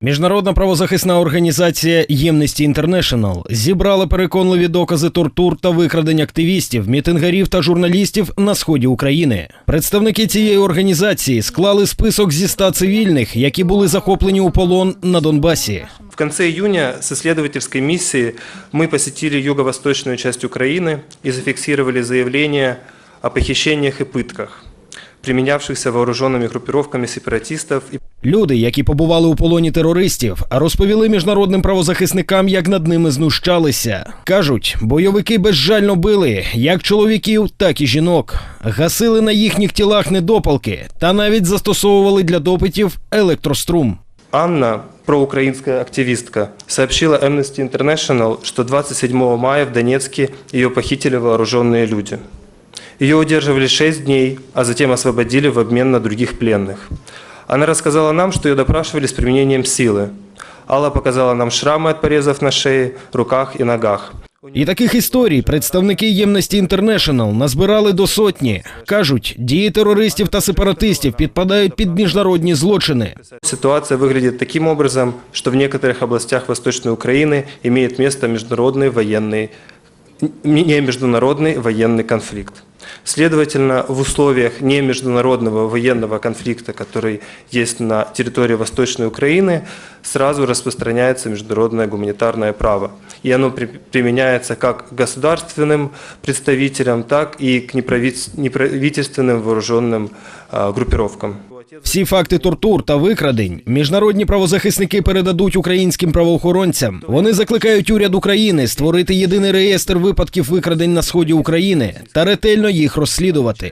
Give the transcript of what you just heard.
Міжнародна правозахисна організація Ємності Інтернешнл зібрала переконливі докази тортур та викрадень активістів, мітингарів та журналістів на сході України. Представники цієї організації склали список зі ста цивільних, які були захоплені у полон на Донбасі. В конце июня с исследовательской миссией мы посетили юго-восточную часть Украины и зафиксировали заявления о похищениях и пытках, применявшихся вооруженными группировками сепаратистов и Люди, які побували у полоні терористів, розповіли міжнародним правозахисникам, як над ними знущалися. кажуть, бойовики безжально били як чоловіків, так і жінок, гасили на їхніх тілах недопалки та навіть застосовували для допитів електрострум. Анна, проукраинская активистка, сообщила Amnesty International, что 27 мая в Донецке ее похитили вооруженные люди. Ее удерживали 6 дней, а затем освободили в обмен на других пленных. Она рассказала нам, что ее допрашивали с применением силы. Алла показала нам шрамы от порезов на шее, руках и ногах. І таких історій представники Ємності Інтернешнл назбирали до сотні. кажуть, дії терористів та сепаратистів підпадають під міжнародні злочини. Ситуация выглядит таким образом, что в некоторых областях Восточной Украины имеет место международный военный, не международный военный конфликт. Следовательно, в условиях не международного военного конфликта, который есть на территории Восточной Украины, сразу распространяется международное гуманитарное право. И оно при- применяется как к государственным представителям, так и к неправительс- неправительственным вооруженным а, группировкам. Всі факти тортур та викрадень міжнародні правозахисники передадуть українським правоохоронцям. Вони закликають уряд України створити єдиний реєстр випадків викрадень на сході України та ретельно їх розслідувати.